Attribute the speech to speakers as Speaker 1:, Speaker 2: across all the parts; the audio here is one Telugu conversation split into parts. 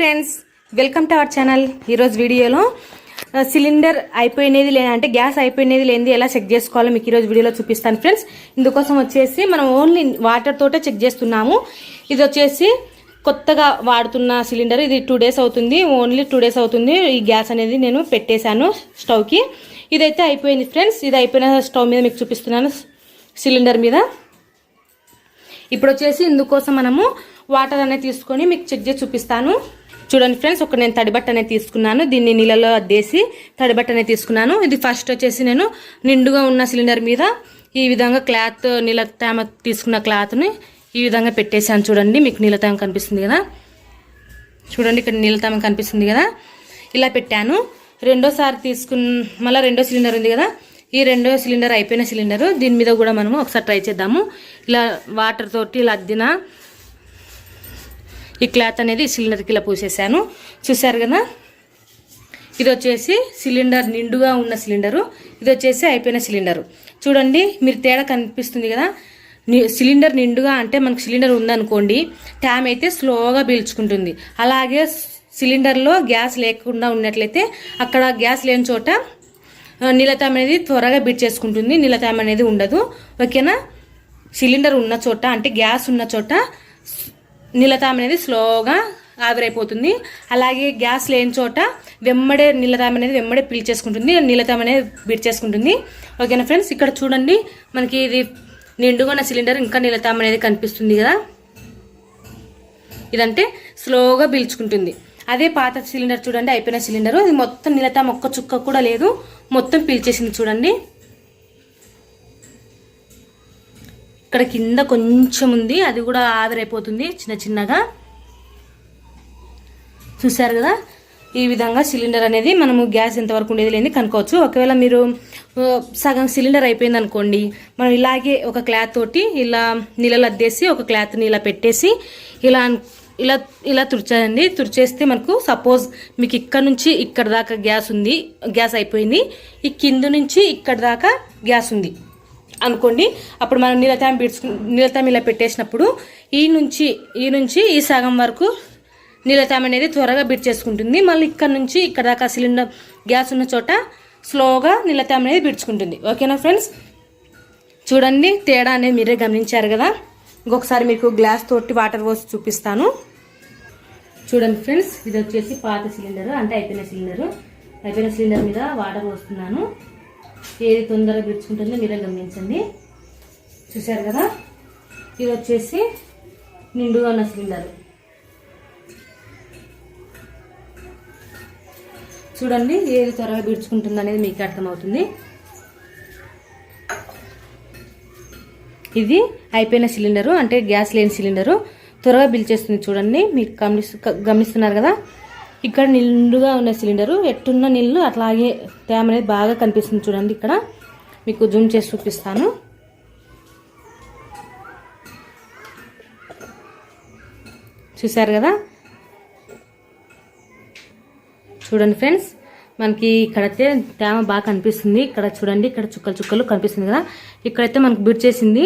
Speaker 1: Friends welcome to our channel ఈరోజు వీడియోలో సిలిండర్ అయిపోయినది లే అంటే గ్యాస్ అయిపోయినది లేనిది ఎలా చెక్ చేసుకోవాలో మీకు ఈరోజు వీడియోలో చూపిస్తాను ఫ్రెండ్స్ ఇందుకోసం వచ్చేసి మనం ఓన్లీ వాటర్ తోటే చెక్ చేస్తున్నాము. ఇది వచ్చేసి కొత్తగా వాడుతున్న సిలిండర్ ఇది టూ డేస్ అవుతుంది. ఓన్లీ టూ డేస్ అవుతుంది. ఈ గ్యాస్ అనేది నేను పెట్టేశాను స్టవ్కి ఇదైతే అయిపోయింది ఫ్రెండ్స్ ఇది అయిపోయిన స్టవ్ మీద మీకు చూపిస్తున్నాను సిలిండర్ మీద. ఇప్పుడు వచ్చేసి ఇందుకోసం మనము వాటర్ అనేది తీసుకొని మీకు చెక్ చేసి చూపిస్తాను. చూడండి ఫ్రెండ్స్ ఒక నేను తడిబట్ట అనేది తీసుకున్నాను. దీన్ని నీళ్ళలో అద్దేసి తడిబట్ట అనేది తీసుకున్నాను. ఇది ఫస్ట్ వచ్చేసి నేను నిండుగా ఉన్న సిలిండర్ మీద ఈ విధంగా క్లాత్ నీళ్ళ తేమ తీసుకున్న క్లాత్ని ఈ విధంగా పెట్టేశాను చూడండి. మీకు నీళ్ళ తేమ కనిపిస్తుంది కదా? చూడండి ఇక్కడ నీళ్ళ తేమ కనిపిస్తుంది కదా? ఇలా పెట్టాను. రెండోసారి తీసుకున్న మళ్ళీ రెండో సిలిండర్ ఉంది కదా? ఈ రెండో సిలిండర్ అయిపోయిన సిలిండర్ దీని మీద కూడా మనము ఒకసారి ట్రై చేద్దాము. ఇలా వాటర్ తోటి ఇలా అద్దిన ఈ క్లాత్ అనేది సిలిండర్కి ఇలా పూసేసాను. చూసారు కదా? ఇది వచ్చేసి సిలిండర్ నిండుగా ఉన్న సిలిండరు. ఇది వచ్చేసి అయిపోయిన సిలిండరు. చూడండి మీరు తేడా కనిపిస్తుంది కదా? సిలిండర్ నిండుగా అంటే మనకు సిలిండర్ ఉందనుకోండి ట్యామ్ అయితే స్లోగా పీల్చుకుంటుంది. అలాగే సిలిండర్లో గ్యాస్ లేకుండా ఉన్నట్లయితే అక్కడ గ్యాస్ లేని చోట నీలతామ అనేది త్వరగా బిట్ చేసుకుంటుంది. నీలతామ అనేది ఉండదు. ఓకేనా? సిలిండర్ ఉన్న చోట అంటే గ్యాస్ ఉన్న చోట నీలతామ అనేది స్లోగా ఆవిరైపోతుంది. అలాగే గ్యాస్ లేని చోట వెమ్మడే నీలతామ అనేది వెమ్మడే పీల్చేసుకుంటుంది. నీలతామ అనేది బీట్ ఓకేనా ఫ్రెండ్స్? ఇక్కడ చూడండి. మనకి ఇది నిండుగా ఉన్న సిలిండర్ ఇంకా నీలతామ అనేది కనిపిస్తుంది కదా. ఇదంటే స్లోగా పీల్చుకుంటుంది. అదే పాత సిలిండర్ చూడండి అయిపోయిన సిలిండర్. ఇది మొత్తం నిలతాం ఒక్క చుక్క కూడా లేదు. మొత్తం పీల్చేసింది చూడండి. ఇక్కడ కింద కొంచెం ఉంది అది కూడా ఆవిరైపోతుంది చిన్న చిన్నగా. చూశారు కదా? ఈ విధంగా సిలిండర్ అనేది మనము గ్యాస్ ఎంతవరకు ఉండేది లేని కనుక్కోవచ్చు. ఒకవేళ మీరు సగం సిలిండర్ అయిపోయింది అనుకోండి మనం ఇలాగే ఒక క్లాత్ తోటి ఇలా నీళ్ళలు అద్దేసి ఒక క్లాత్ని ఇలా పెట్టేసి ఇలా ఇలా ఇలా తుడిచేయండి. తుడిచేస్తే మనకు సపోజ్ మీకు ఇక్కడ నుంచి ఇక్కడ దాకా గ్యాస్ ఉంది గ్యాస్ అయిపోయింది. ఈ కింద నుంచి ఇక్కడ దాకా గ్యాస్ ఉంది. అనుకోండి. అప్పుడు మనం నీలతాం పీడ్చుకు నీలతాం ఇలా పెట్టేసినప్పుడు ఈ నుంచి ఈ నుంచి ఈ సగం వరకు నీలతాం అనేది త్వరగా బిట్ చేసుకుంటుంది. మళ్ళీ ఇక్కడ నుంచి ఇక్కడ దాకా సిలిండర్ గ్యాస్ ఉన్న చోట స్లోగా నీలతాం అనేది బిడ్చుకుంటుంది ఓకేనా ఫ్రెండ్స్? చూడండి తేడా అనేది మీరే గమనించారు కదా? ఇంకొకసారి మీకు గ్లాస్ తోటి వాటర్ పోసి చూపిస్తాను. చూడండి ఫ్రెండ్స్ ఇది వచ్చేసి పాత సిలిండర్ అంటే అయిపోయిన సిలిండర్. అయిపోయిన సిలిండర్ మీద వాటర్ పోస్తున్నాను. ఏది తొందరగా పిలుచుకుంటుందో మీరే గమనించండి. చూశారు కదా? ఇది వచ్చేసి నిండుగా ఉన్న సిలిండర్. చూడండి ఏది త్వరగా పీడ్చుకుంటుంది అనేది మీకు అర్థమవుతుంది. ఇది అయిపోయిన సిలిండరు అంటే గ్యాస్ లేని సిలిండరు. త్వరగా పిలిచేస్తుంది చూడండి మీకు గమనిస్తు గమనిస్తున్నారు కదా? ఇక్కడ నిండుగా ఉన్న సిలిండరు ఎట్టున్న నీళ్ళు అట్లాగే తేమ అనేది బాగా కనిపిస్తుంది చూడండి ఇక్కడ. మీకు జూమ్ చేసి చూపిస్తాను. చూశారు కదా? చూడండి ఫ్రెండ్స్ మనకి ఇక్కడైతే తేమ బాగా కనిపిస్తుంది. ఇక్కడ చూడండి ఇక్కడ చుక్కలు చుక్కలు కనిపిస్తుంది కదా? ఇక్కడైతే మనకు బీట్ చేసింది.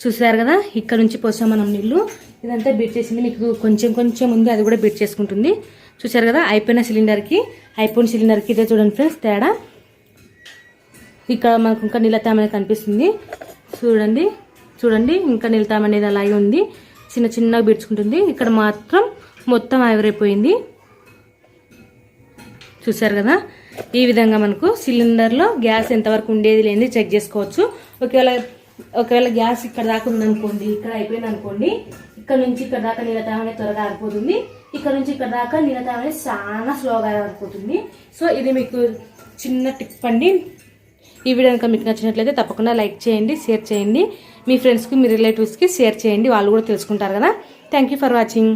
Speaker 1: చూసారు కదా? ఇక్కడ నుంచి పోసాం మనం నీళ్ళు ఇదంతా బీట్ చేసింది. మీకు కొంచెం కొంచెం ఉంది అది కూడా బీట్ చేసుకుంటుంది. చూసారు కదా? అయిపోయిన సిలిండర్కి అయిపోయిన సిలిండర్కి ఇదే చూడండి ఫ్రెండ్స్ తేడా. ఇక్కడ మనకు ఇంకా నీళ్ళ తేమ అనేది కనిపిస్తుంది. చూడండి చూడండి ఇంకా నీళ్ళ తేమ అనేది అలాగే ఉంది. చిన్న చిన్నగా బీడ్చుకుంటుంది ఇక్కడ మాత్రం మొత్తం ఆవిరైపోయింది. చూసారు కదా? ఈ విధంగా మనకు సిలిండర్లో గ్యాస్ ఎంతవరకు ఉండేది లేనిది చెక్ చేసుకోవచ్చు. ఒకవేళ ఒకవేళ గ్యాస్ ఇక్కడ దాకా ఉందనుకోండి ఇక్కడ అయిపోయింది అనుకోండి ఇక్కడ నుంచి ఇక్కడ దాకా నీళ్ళతాం త్వరగా ఆరిపోతుంది. ఇక్కడ నుంచి ఇక్కడ దాకా నీళ్ళతాం చాలా స్లోగా ఆరిపోతుంది. సో ఇది మీకు చిన్న టిప్ అండి. ఈ వీడియో కనుక మీకు నచ్చినట్లయితే తప్పకుండా లైక్ చేయండి షేర్ చేయండి. మీ ఫ్రెండ్స్కి మీ రిలేటివ్స్కి షేర్ చేయండి. వాళ్ళు కూడా తెలుసుకుంటారు కదా. Thank you for watching